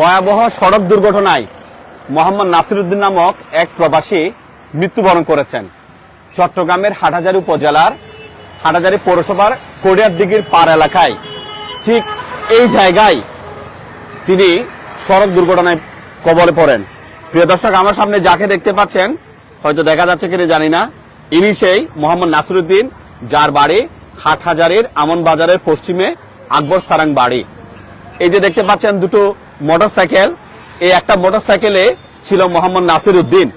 ভয়াবহ সড়ক দুর্ঘটনায় মোহাম্মদ নাসিরুদ্দিন নামক এক প্রবাসী মৃত্যুবরণ করেছেন। চট্টগ্রামের হাটহাজারী উপজেলার হাটহাজারী পৌরসভার কোরিয়ার দিঘির পার এলাকায় ঠিক এই জায়গায় তিনি সড়ক দুর্ঘটনায় কবলে পড়েন। প্রিয় দর্শক, আমার সামনে যাকে দেখতে পাচ্ছেন, হয়তো দেখা যাচ্ছে কিনা জানি না, ইনি সেই মোহাম্মদ নাসিরুদ্দিন, যার বাড়ি হাটহাজারির আমন বাজারের পশ্চিমে আকবর সারাং বাড়ি এই যে দেখতে পাচ্ছেন দুটো মোটরসাইকেল, এই একটা মোটরসাইকেলে ছিল মোহাম্মদ নাসিরুদ্দিন।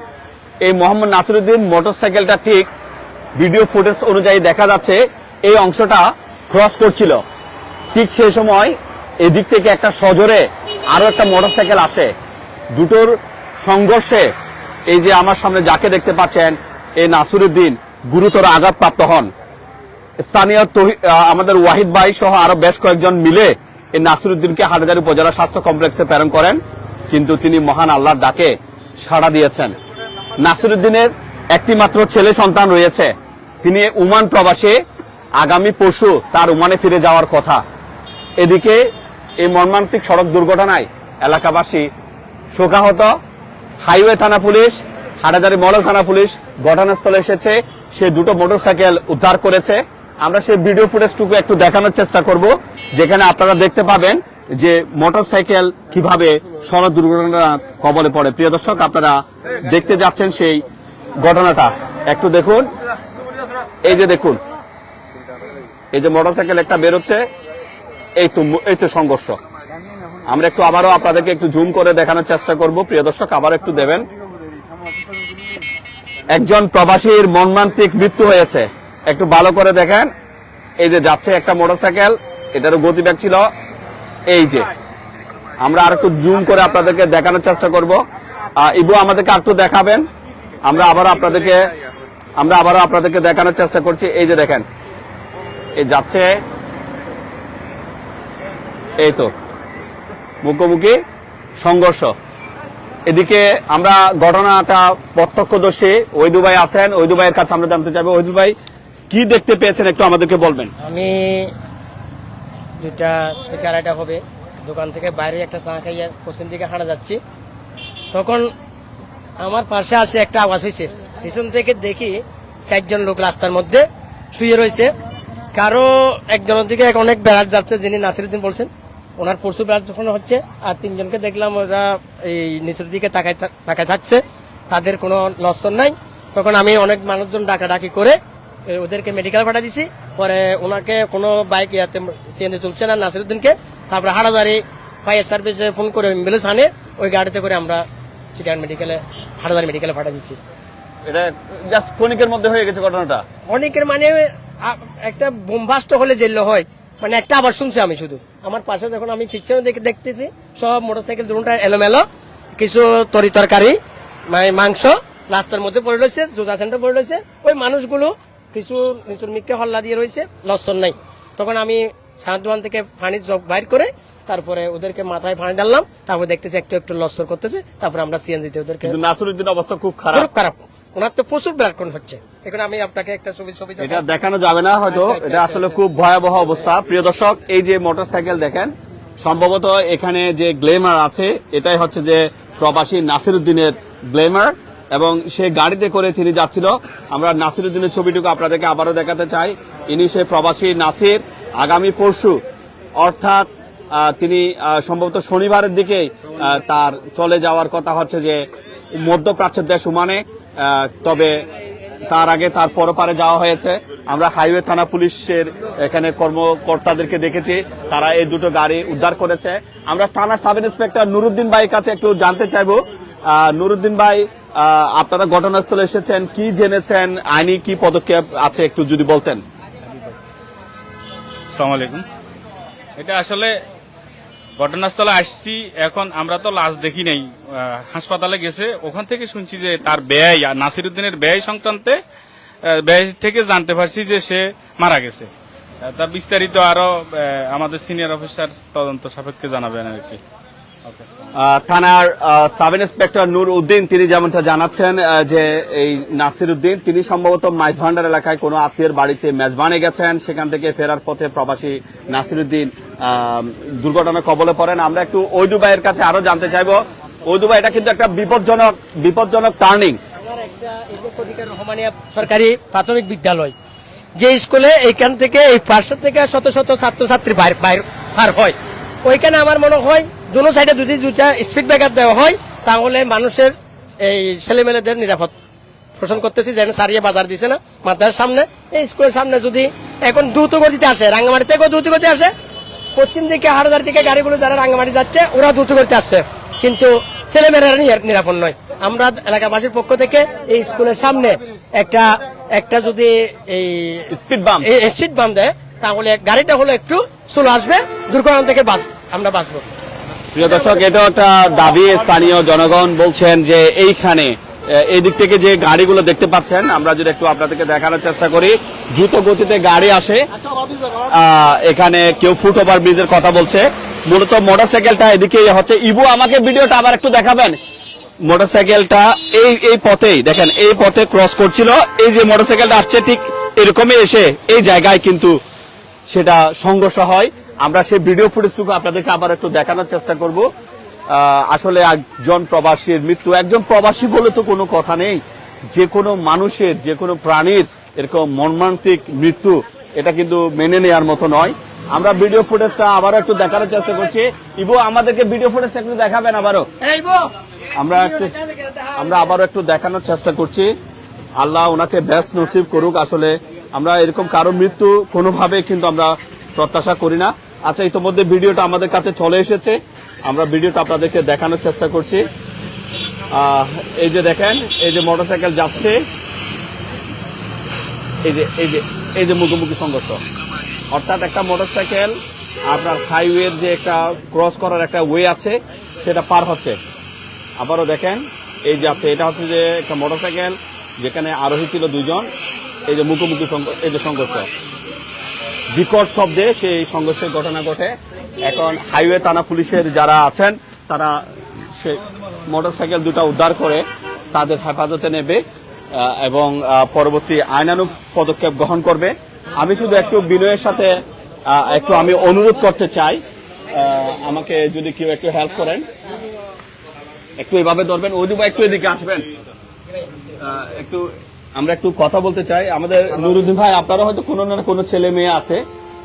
এই মোহাম্মদ নাসিরুদ্দিন মোটরসাইকেলটা ঠিক ভিডিও ফুটেজ অনুযায়ী দেখা যাচ্ছে, এই অংশটা ক্রস করছিল। ঠিক সেই সময় এদিক থেকে একটা সজোরে আরও একটা মোটরসাইকেল আসে। দুটোর সংঘর্ষে এই যে আমার সামনে যাকে দেখতে পাচ্ছেন, এই নাসিরুদ্দিন গুরুতর আঘাতপ্রাপ্ত হন। স্থানীয় আমাদের ওয়াহিদ ভাই সহ আরও বেশ কয়েকজন মিলে এই নাসিরুদ্দিনকে হাটাজারি উপজেলা স্বাস্থ্য কমপ্লেক্সে প্রেরণ করেন, কিন্তু তিনি মহান আল্লাহর ডাকে সাড়া দিয়েছেন। নাসিরুদ্দিনের একটি মাত্র ছেলে সন্তান রয়েছে। তিনি উমান প্রবাসে, আগামী পরশু তার উমানে ফিরে যাওয়ার কথা। এদিকে এই মর্মান্তিক সড়ক দুর্ঘটনায় এলাকাবাসী শোকাহত। হাইওয়ে থানা পুলিশ হাটাজারি মডেল থানা পুলিশ ঘটনাস্থলে এসেছে। সে দুটো মোটরসাইকেল উদ্ধার করেছে। আমরা সেই ভিডিও ফুটেজটুকু একটু দেখানোর চেষ্টা করব। যেখানে আপনারা দেখতে পাবেন যে মোটরসাইকেল কীভাবে সড়ক দুর্ঘটনা কবলে পড়ে। প্রিয় দর্শক, আপনারা দেখতে যাচ্ছেন সেই ঘটনাটা। একটু দেখুন। এই যে দেখুন। এই যে মোটরসাইকেল একটা বেরোচ্ছে, এই তো এই তো সংঘর্ষ। আমরা একটু আবারও আপনাদেরকে একটু জুম করে দেখানোর চেষ্টা করব। প্রিয় দর্শক, আবার একটু দেবেন। একজন প্রবাসীর মর্মান্তিক মৃত্যু হয়েছে। একটু ভালো করে দেখেন। এই যে যাচ্ছে একটা মোটরসাইকেল। এটারও গতিবেগ ছিল এই যে। আমরা আর একটু জুম করে আপনাদেরকে দেখানোর চেষ্টা করব। ইবু আমাদেরকে আর একটু দেখাবেন। আমরা আবারও আপনাদেরকে, আমরা আবারও আপনাদেরকে দেখানোর চেষ্টা করছি। এই যে দেখেন এই যাচ্ছে। এই তো, মুখোমুখি সংঘর্ষ। এদিকে আমরা ঘটনাটা প্রত্যক্ষদর্শী ওইদু ভাই আছেন। ওইদু ভাইয়ের কাছে আমরা জানতে চাইব। ওইদু ভাই, কি দেখতে পেয়েছেন একটু আমাদেরকে বলবেন? আমি দুইটা থেকে আড়াইটা হবে। দোকান থেকে বাইরে একটা চা খাইয়া পশ্চিম দিকে হাঁটা যাচ্ছি। তখন আমার পাশে আসে একটা আওয়াজ হয়েছে পিছন থেকে দেখি চারজন লোক রাস্তার মধ্যে শুয়ে রয়েছে। কারও একজনের দিকে অনেক বেড়াট যাচ্ছে, যিনি নাসিরুদ্দিন বলছেন। ওনার প্রচুর বেড়াট যখন হচ্ছে, আর তিনজনকে দেখলাম ওরা এই নিচের দিকে তাকায় তাকায় থাকছে। তাদের কোনো লক্ষণ নাই। তখন আমি অনেক মানুষজন ডাকাডাকি করে ওদেরকে মেডিকেল পাঠা দিছি। পরে ওনাকে কোনো বাইক ইয়াতে চেঞ্জে তুলছে না নাসিরুদ্দিনকে। তারপরে হাটাদারি ফায়ার সার্ভিসে ফোন করে অ্যাম্বুলেন্স আনে ওই গাড়িতে করে আমরা চিটান মেডিকেলে হাটাদারি মেডিকেলে পাঠা দিছি। এটা জাস্ট ক্ষণিকের মধ্যে হয়ে গেছে ঘটনাটা? অনেকের মানে একটা বোমবাস্ট হলে জেল হয়। মানে একটা আবার শুনছি আমি শুধু। আমার পাশে যখন আমি পিকচার দেখে দেখতেছি সব মোটরসাইকেল দুটা এলোমেলো কিছু তরি তরকারি মানে মাংস রাস্তার মধ্যে পড়ে রয়েছে যোগা সেন্টার পড়ে রয়েছে। ওই মানুষগুলো কিছু নিচুর মিককে হল্লা দিয়ে রয়েছে লসন নাই। তখন আমি সাঁতওয়ান থেকে জগ বাইর করে তারপরে ওদেরকে মাথায় পানি ডাললাম তারপর দেখতেছি একটু একটু লসর করতেছে তারপরে আমরা সিএনজিতে ওদেরকে নাসিরুদ্দিন অবস্থা খুব খারাপ। খুব খারাপ। ওনার তো প্রচুর ব্লাড কোন হচ্ছে। এখন আমি আপনাকে একটা ছবি ছবি এটা দেখানো যাবে না হয়তো আচ্ছা, আচ্ছা, এটা আসলে খুব ভয়াবহ অবস্থা। প্রিয় দর্শক এই যে মোটরসাইকেল দেখেন সম্ভবত এখানে যে গ্লেমার আছে এটাই হচ্ছে যে প্রবাসী নাসিরুদ্দিনের গ্লেমার। এবং সে গাড়িতে করে তিনি যাচ্ছিল। আমরা নাসিরুদ্দিনের ছবিটুকু আপনাদেরকে আবারও দেখাতে চাই। ইনি সে প্রবাসী নাসির। আগামী পরশু অর্থাৎ তিনি সম্ভবত শনিবারের দিকে তার চলে যাওয়ার কথা হচ্ছে যে মধ্যপ্রাচ্যের দেশ উমানে আহ, তবে তার আগে তার পরপারে যাওয়া হয়েছে। আমরা হাইওয়ে থানা পুলিশের এখানে কর্মকর্তাদেরকে দেখেছি। তারা এই দুটো গাড়ি উদ্ধার করেছে। আমরা থানা সাব ইন্সপেক্টর নুরুদ্দিন ভাইয়ের কাছে একটু জানতে চাইব। নুরুদ্দিন ভাই আপনারা ঘটনাস্থলে এসেছেন, কি জেনেছেন? আইনি কি পদক্ষেপ আছে একটু যদি বলতেন? এটা আসলে ঘটনাস্থলে আসছি, এখন আমরা তো লাশ দেখি নাই। হাসপাতালে গেছে, ওখান থেকে শুনছি যে তার ব্যয়, আর নাসিরুদ্দিনের ব্যয় সংক্রান্তে ব্যয় থেকে জানতে পারছি যে সে মারা গেছে। তা বিস্তারিত আরও আমাদের সিনিয়র অফিসার তদন্ত সাপেক্ষে জানাবেন আর কি। থানার সাব ইন্সপেক্টর নূর উদ্দিন তিনি যেমনটা জানাচ্ছেন যে এই নাসির উদ্দিন তিনি সম্ভবত মাইজভান্ডার এলাকায় কোনো আত্মীয়ের বাড়িতে মেজবানে গেছেন সেখান থেকে ফেরার পথে প্রবাসী নাসির উদ্দিন আহ, দুর্ঘটনার কবলে পড়েন। আমরা একটু ওইদু ভাইয়ের কাছে আরও জানতে চাইব। ওইদু ভাই এটা কিন্তু একটা বিপজ্জনক বিপজ্জনক টার্নিং। সরকারি প্রাথমিক বিদ্যালয়। যে স্কুলে এইখান থেকে এই পাঁচশো থেকে শত শত ছাত্রছাত্রী বাইর বাইর হয়। ওইখানে আমার মনে হয় দুনো সাইডে যদি দুটা স্পিড ব্রেকার দেওয়া হয় তাহলে মানুষের এই ছেলেমেয়েদের নিরাপদ। শোষণ করতেছি যেন সারিয়ে বাজার দিছে না মাথার সামনে। এই স্কুলের সামনে যদি এখন দ্রুত গতিতে আসে রাঙ্গামাটি থেকেও দ্রুত গতিতে আসে পশ্চিম দিকে হাড়দার দিকে গাড়িগুলো যারা রাঙ্গামাটি যাচ্ছে ওরা দ্রুত গতিতে আসছে। কিন্তু ছেলেমেয়েরা নিরাপদ নয়। আমরা এলাকাবাসীর পক্ষ থেকে এই স্কুলের সামনে একটা একটা যদি এই স্পিড বাম এই স্ট্রিট বাম দেয় তাহলে গাড়িটা হলো একটু চলে আসবে দুর্ঘটনা থেকে বাঁচ আমরা বাঁচবো। প্রিয় দর্শক, এটা একটা দাবি স্থানীয় জনগণ বলছেন যে এইখানে এই দিক থেকে যে গাড়িগুলো দেখতে পাচ্ছেন, আমরা যদি একটু আপনাদেরকে দেখানোর চেষ্টা করি, দ্রুত গতিতে গাড়ি আসে। এখানে কেউ ফুট ওভার ব্রিজের কথা বলছে। মূলত মোটরসাইকেলটা এদিকে হচ্ছে। ইবু, আমাকে ভিডিওটা আবার একটু দেখাবেন? মোটরসাইকেলটা এই এই পথেই, দেখেন, এই পথে ক্রস করছিল। এই যে মোটরসাইকেলটা আসছে, ঠিক এরকমই এসে এই জায়গায় কিন্তু সেটা সংঘর্ষ হয়। আমরা সেই ভিডিও ফুটেজটুকু আপনাদেরকে আবার একটু দেখানোর চেষ্টা করব। আসলে একজন প্রবাসীর মৃত্যু একজন প্রবাসী বলে তো কোনো কথা নেই। যে কোনো মানুষের যে কোনো প্রাণীর এরকম মর্মান্তিক মৃত্যু এটা কিন্তু মেনে নেওয়ার মতো নয়। আমরা ভিডিও ফুটেজটা আবারও একটু দেখানোর চেষ্টা করছি। ইবো আমাদেরকে ভিডিও ফুটেজটা একটু দেখাবেন আবারও? আমরা একটু আমরা আবারও একটু দেখানোর চেষ্টা করছি। আল্লাহ ওনাকে ব্যাস নসিব করুক। আসলে আমরা এরকম কারও মৃত্যু কোনোভাবে কিন্তু আমরা প্রত্যাশা করি না। আচ্ছা ইতিমধ্যে ভিডিওটা আমাদের কাছে চলে এসেছে। আমরা ভিডিওটা আপনাদেরকে দেখানোর চেষ্টা করছি। এই যে দেখেন, এই যে মোটরসাইকেল যাচ্ছে। এই যে এই যে এই যে মুখোমুখি সংঘর্ষ। অর্থাৎ একটা মোটরসাইকেল আপনার হাইওয়ের যে একটা ক্রস করার একটা ওয়ে আছে, সেটা পার হচ্ছে। আবারও দেখেন, এই যে আছে, এটা হচ্ছে যে একটা মোটরসাইকেল, যেখানে আরোহী ছিল দুজন এই যে মুখোমুখি এই যে সংঘর্ষ। বিকট শব্দে সেই সংঘর্ষের ঘটনা ঘটে। এখন হাইওয়ে থানা পুলিশের যারা আছেন, তারা সে মোটরসাইকেল দুটো উদ্ধার করে তাদের হেফাজতে নেবে এবং পরবর্তী আইনানুগ পদক্ষেপ গ্রহণ করবে। আমি শুধু একটু বিনয়ের সাথে একটু আমি অনুরোধ করতে চাই। আমাকে যদি কেউ একটু হেল্প করেন। একটু এভাবে ধরবেন ওই একটু এদিকে আসবেন। একটু আমরা একটু কথা বলতে চাই। আমাদের নুরুদ্দিন ভাই আপনারও হয়তো কোনো না কোনো ছেলে মেয়ে আছে।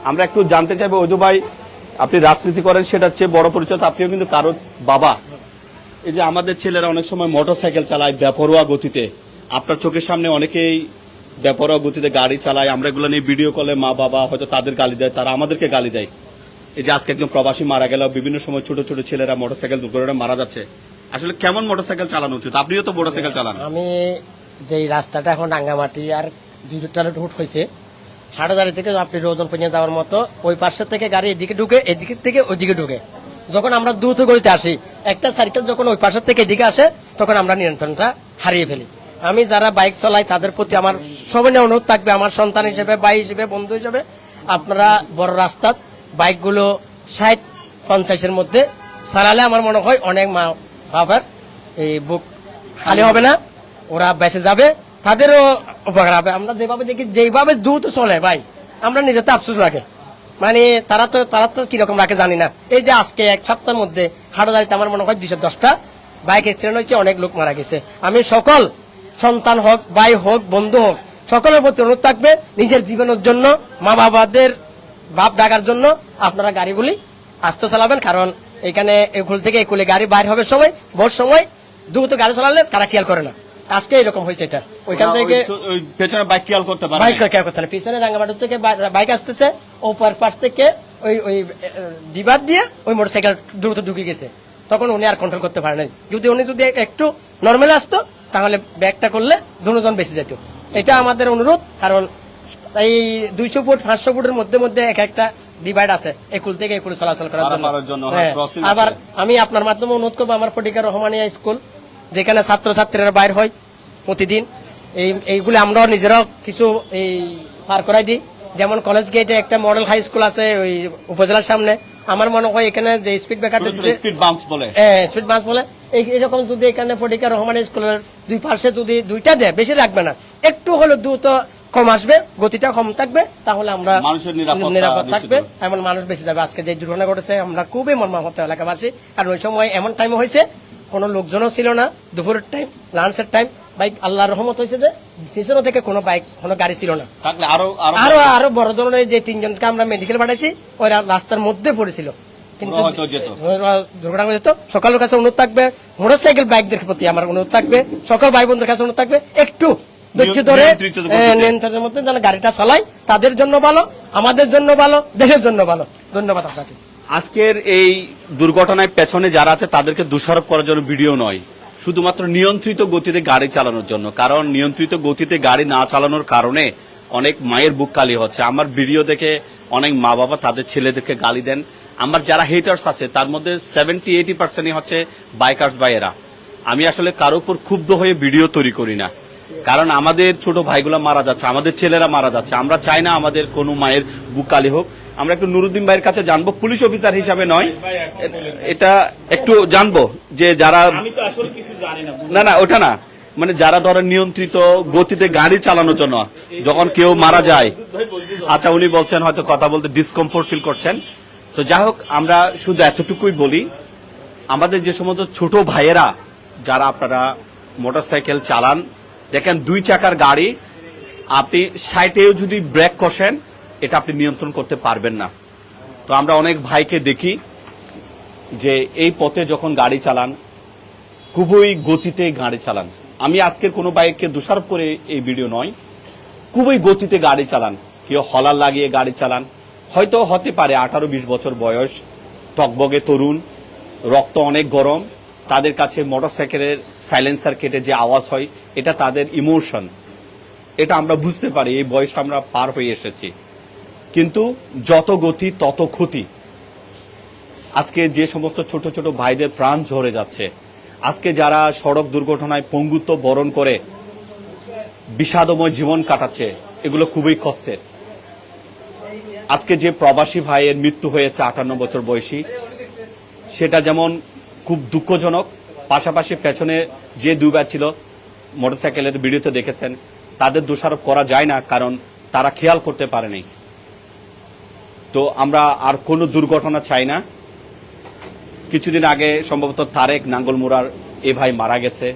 আমরা একটু জানতে চাইব ওইদু ভাই আপনি রাজনীতি করেন সেটার চেয়ে বড় পরিচয় আপনিও কিন্তু কারোর বাবা। এই যে আমাদের ছেলেরা অনেক সময় মোটরসাইকেল চালায় বেপরোয়া গতিতে। আপনার চোখের সামনে অনেকেই বেপরোয়া গতিতে গাড়ি চালায়। আমরা এগুলো নিয়ে ভিডিও কলে মা বাবা হয়তো তাদের গালি দেয় তারা আমাদেরকে গালি দেয়। এই যে আজকে একজন প্রবাসী মারা গেল বিভিন্ন সময় ছোট ছোট ছেলেরা মোটরসাইকেল দুর্ঘটনায় মারা যাচ্ছে। আসলে কেমন মোটরসাইকেল চালানো উচিত? আপনিও তো মোটরসাইকেল চালান। আমি যেই রাস্তাটা এখন রাঙ্গামাটি আর দুইটা রুট হয়েছে হাটাদারি থেকে আপনি রোজন পর্যন্ত যাওয়ার মতো ওই পাশের থেকে গাড়ি এদিকে ঢুকে, এদিকে থেকে ওইদিকে ঢুকে। যখন আমরা দ্রুত গতিতে আসি, একটা সাইকেল যখন ওই পাশের থেকে এদিকে আসে, তখন আমরা নিয়ন্ত্রণটা হারিয়ে ফেলি। আমি যারা বাইক চলাই, তাদের প্রতি আমার সবাই অনুরোধ থাকবে, আমার সন্তান হিসেবে, ভাই হিসেবে, বন্ধু হিসেবে, আপনারা বড় রাস্তাত বাইকগুলো ষাট, পঞ্চাশের মধ্যে চালালে আমার মনে হয় অনেক মা বাবার এই বুক খালি হবে না। ওরা বেঁচে যাবে, তাদেরও উপকার হবে। আমরা যেভাবে দেখি, যেভাবে দ্রুত চলে, ভাই, আমরা নিজেতে আফসোস লাগে। মানে তারা তো তারা তো কীরকম রাখে জানি না। এই যে আজকে এক সপ্তাহের মধ্যে হাটাদারিতে আমার মনে হয় দুইশো দশটা বাইক অ্যাক্সিডেন্ট হয়েছে, অনেক লোক মারা গেছে। আমি সকল সন্তান হোক, ভাই হোক, বন্ধু হোক, সকলের প্রতি অনুরোধ থাকবে, নিজের জীবনের জন্য মা বাবাদের বাপ ডাকার জন্য আপনারা গাড়িগুলি আস্তে চালাবেন, কারণ এখানে একুল থেকে একুলে গাড়ি বাইর হবে সময়, ভোর সময়, দ্রুত গাড়ি চালালে তারা খেয়াল করে না। আজকে এরকম হয়েছে এটা। ওইখান থেকে পেছনে বাইক খেয়াল করতে পারে বাইক খেয়াল করতে না পিছনে রাঙ্গামাটি থেকে বাইক আসতেছে ওপার পাশ থেকে ওই ওই ডিবার দিয়ে ওই মোটরসাইকেল দ্রুত ঢুকে গেছে। তখন উনি আর কন্ট্রোল করতে পারে নাই। যদি উনি যদি একটু নর্মাল আসতো তাহলে ব্যাগটা করলে দুজন বেঁচে যেত। এটা আমাদের অনুরোধ কারণ এই দুইশো ফুট পাঁচশো ফুটের মধ্যে মধ্যে এক একটা ডিভাইড আছে। একুল থেকে একুল চলাচল করার জন্য। হয়, আবার আমি আপনার মাধ্যমে অনুরোধ করব আমার ফটিকা রহমানিয়া স্কুল। যেখানে ছাত্রছাত্রীরা বাইর হয় প্রতিদিন। এই এইগুলো আমরাও নিজেরাও কিছু এই পার করাই দিই। যেমন কলেজ গেটে একটা মডেল হাই স্কুল আছে ওই উপজেলার সামনে। আমার মনে হয় এখানে যে স্পিড ব্রেকারটা দিচ্ছে স্পিড বাম্পস বলে। স্পিড বাস বলে। এই- এরকম যদি এখানে ফটিকা রহমান স্কুলের দুই পাশে যদি দুইটা দেয় বেশি লাগবে না। একটু হলে দ্রুত কম আসবে গতিটা কম থাকবে তাহলে আমরা মানুষের নিরাপদ থাকবে। এমন মানুষ বেশি যাবে। আজকে যে দুর্ঘটনা ঘটেছে আমরা খুবই মর্মাহত এলাকাবাসী। কারণ ওই সময় এমন টাইম হয়েছে কোনো লোকজনও ছিল না। দুপুরের টাইম লাঞ্চের টাইম বাইক আল্লাহর রহমত হয়েছে যে পিছনে থেকে কোনো বাইক কোনো গাড়ি ছিল না। আরও আরও বড় ধরনের যে তিনজনকে আমরা মেডিকেল পাঠাইছি ওরা রাস্তার মধ্যে পড়েছিল। কিন্তু দুর্ঘটনা যেত। সকালের কাছে অনুরোধ থাকবে মোটর সাইকেল বাইকদের প্রতি আমার অনুরোধ থাকবে। সকল ভাই কাছে অনুরোধ থাকবে একটু ধৈর্য ধরে নিয়ন্ত্রিত গতিতে। আহ, নিয়ন্ত্রণের মধ্যে যেন গাড়িটা চালাই তাদের জন্য ভালো আমাদের জন্য ভালো দেশের জন্য ভালো। ধন্যবাদ আপনাকে। আজকের এই দুর্ঘটনায় পেছনে যারা আছে, তাদেরকে দোষারোপ করার জন্য ভিডিও নয়। শুধুমাত্র নিয়ন্ত্রিত গতিতে গাড়ি চালানোর জন্য। কারণ নিয়ন্ত্রিত গতিতে গাড়ি না চালানোর কারণে অনেক মায়ের বুক কালি হচ্ছে। আমার ভিডিও দেখে অনেক মা বাবা তাদের ছেলেদেরকে গালি দেন। আমার যারা হেটার্স আছে, তার মধ্যে সেভেন্টি এইটি পার্সেন্টই হচ্ছে বাইকার্স বাইয়েরা আমি আসলে কারও উপর ক্ষুব্ধ হয়ে ভিডিও তৈরি করি না। কারণ আমাদের ছোট ভাইগুলো মারা যাচ্ছে, আমাদের ছেলেরা মারা যাচ্ছে। আমরা চাই না আমাদের কোনো মায়ের বুক কালি হোক। আমরা একটু নুরুদ্দিন ভাইয়ের কাছে জানব পুলিশ অফিসার হিসাবে নয়। এটা একটু জানব যে যারা না না ওটা না। মানে যারা ধরেন নিয়ন্ত্রিত গতিতে গাড়ি চালানোর জন্য যখন কেউ মারা যায়। আচ্ছা উনি বলছেন হয়তো কথা বলতে ডিসকমফোর্ট ফিল করছেন। তো যাই হোক আমরা শুধু এতটুকুই বলি আমাদের যে সমস্ত ছোট ভাইয়েরা যারা আপনারা মোটরসাইকেল চালান দেখেন দুই চাকার গাড়ি আপনি সাইটেও যদি ব্রেক কষেন এটা আপনি নিয়ন্ত্রণ করতে পারবেন না। তো আমরা অনেক ভাইকে দেখি যে এই পথে যখন গাড়ি চালান, খুবই গতিতে গাড়ি চালান। আমি আজকের কোনো বাইককে দোষারোপ করে এই ভিডিও নয়, খুবই গতিতে গাড়ি চালান। কেউ হলার লাগিয়ে গাড়ি চালান। হয়তো হতে পারে আঠারো বিশ বছর বয়স, টকবগে তরুণ, রক্ত অনেক গরম, তাদের কাছে মোটরসাইকেলের সাইলেন্সার কেটে যে আওয়াজ হয়, এটা তাদের ইমোশন। এটা আমরা বুঝতে পারি, এই বয়সটা আমরা পার হয়ে এসেছি। কিন্তু যত গতি, তত ক্ষতি। আজকে যে সমস্ত ছোট ছোট ভাইদের প্রাণ ঝরে যাচ্ছে, আজকে যারা সড়ক দুর্ঘটনায় পঙ্গুত্ব বরণ করে বিষাদময় জীবন কাটাচ্ছে, এগুলো খুবই কষ্টের। আজকে যে প্রবাসী ভাইয়ের মৃত্যু হয়েছে আটান্ন বছর বয়সী, সেটা যেমন খুব দুঃখজনক, পাশাপাশি পেছনে যে দুবার ছিল, মোটরসাইকেলের ভিডিওতে দেখেছেন, তাদের দোষারোপ করা যায় না, কারণ তারা খেয়াল করতে পারেনি। তো আমরা আর কোনো দুর্ঘটনা চাই না। কিছুদিন আগে সম্ভবত তারেক নাঙ্গলমুড়ার এ ভাই মারা গেছে।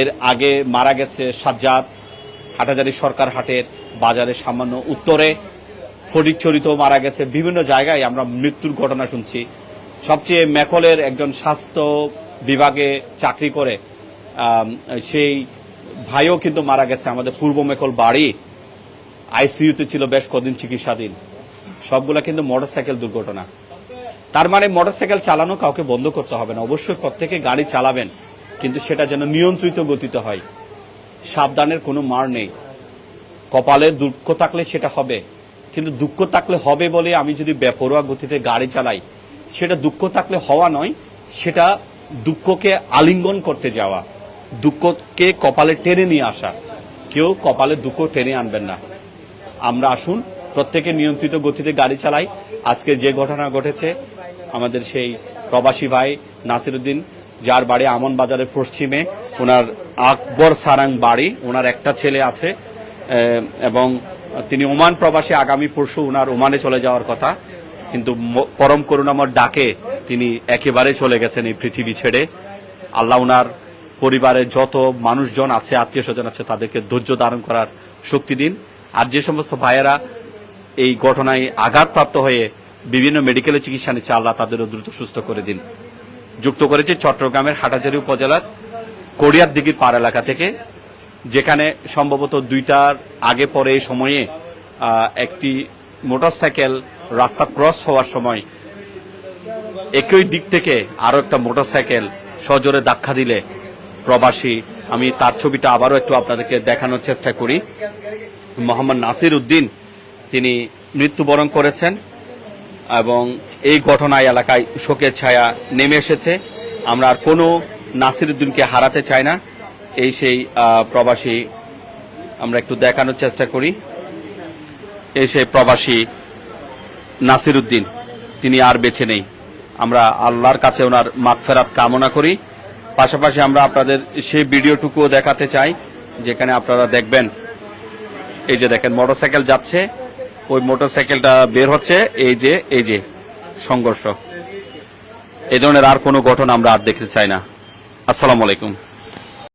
এর আগে মারা গেছে সাজ্জাদ। হাটাজারি সরকার হাটের বাজারে সামান্য উত্তরে ফটিকচরিত মারা গেছে। বিভিন্ন জায়গায় আমরা মৃত্যুর ঘটনা শুনছি। সবচেয়ে মেকলের একজন স্বাস্থ্য বিভাগে চাকরি করে সেই ভাইও কিন্তু মারা গেছে। আমাদের পূর্ব মেকল বাড়ি। আইসিইউতে ছিল বেশ কদিন চিকিৎসাধীন। সবগুলা কিন্তু মোটরসাইকেল দুর্ঘটনা। তার মানে মোটরসাইকেল চালানো কাউকে বন্ধ করতে হবে না। অবশ্যই প্রত্যেকে গাড়ি চালাবেন, কিন্তু সেটা যেন নিয়ন্ত্রিত গতিতে হয়। সাবধানের কোনো মার নেই। কপালে দুঃখ থাকলে সেটা হবে, কিন্তু দুঃখ থাকলে হবে বলে আমি যদি বেপরোয়া গতিতে গাড়ি চালাই, সেটা দুঃখ থাকলে হওয়া নয়, সেটা দুঃখকে আলিঙ্গন করতে যাওয়া, দুঃখকে কপালে টেনে নিয়ে আসা। কেউ কপালে দুঃখ টেনে আনবেন না। আমরা আসুন প্রত্যেকে নিয়ন্ত্রিত গতিতে গাড়ি চালাই। আজকে যে ঘটনা ঘটেছে, আমাদের সেই প্রবাসী ভাই নাসিরুদ্দিন, যার বাড়ি আমন বাজারের পশ্চিমে, ওনার আকবর সারাং বাড়ি, ওনার একটা ছেলে আছে এবং তিনি ওমান প্রবাসী আগামী পরশু ওনার ওমানে চলে যাওয়ার কথা। কিন্তু পরম করুণামর ডাকে তিনি একেবারে চলে গেছেন এই পৃথিবী ছেড়ে। আল্লাহ ওনার পরিবারের যত মানুষজন আছে আত্মীয় স্বজন আছে, তাদেরকে ধৈর্য ধারণ করার শক্তি দিন। আর যে সমস্ত ভাইয়েরা এই ঘটনায় আঘাতপ্রাপ্ত হয়ে বিভিন্ন মেডিকেলে চিকিৎসা নিচ্ছে আল্লাহ, তাদেরও দ্রুত সুস্থ করে দিন। যুক্ত করেছে চট্টগ্রামের হাটাজারি উপজেলার কোরিয়ার দিঘির পার এলাকা থেকে, যেখানে সম্ভবত দুইটার আগে পরে এই সময়ে একটি মোটরসাইকেল রাস্তা ক্রস হওয়ার সময় একই দিক থেকে আরও একটা মোটরসাইকেল সজোরে ধাক্কা দিলে প্রবাসী, আমি তার ছবিটা আবারও একটু আপনাদেরকে দেখানোর চেষ্টা করি। মোহাম্মদ নাসির উদ্দিন তিনি মৃত্যুবরণ করেছেন এবং এই ঘটনায় এলাকায় শোকের ছায়া নেমে এসেছে। আমরা আর কোনো নাসির উদ্দিনকে হারাতে চাই না। এই সেই প্রবাসী আমরা একটু দেখানোর চেষ্টা করি। এই সেই প্রবাসী নাসির উদ্দিন তিনি আর বেছে নেই। আমরা আল্লাহর কাছে ওনার মাগফেরাত কামনা করি। পাশাপাশি আমরা আপনাদের সেই ভিডিওটুকুও দেখাতে চাই, যেখানে আপনারা দেখবেন। এই যে দেখেন, মোটরসাইকেল যাচ্ছে। ওই মোটরসাইকেলটা বের হচ্ছে, এই যে এই যে, সংঘর্ষ। এই ধরনের আর কোনো ঘটনা আমরা আর দেখতে চাই না। আসসালামু আলাইকুম।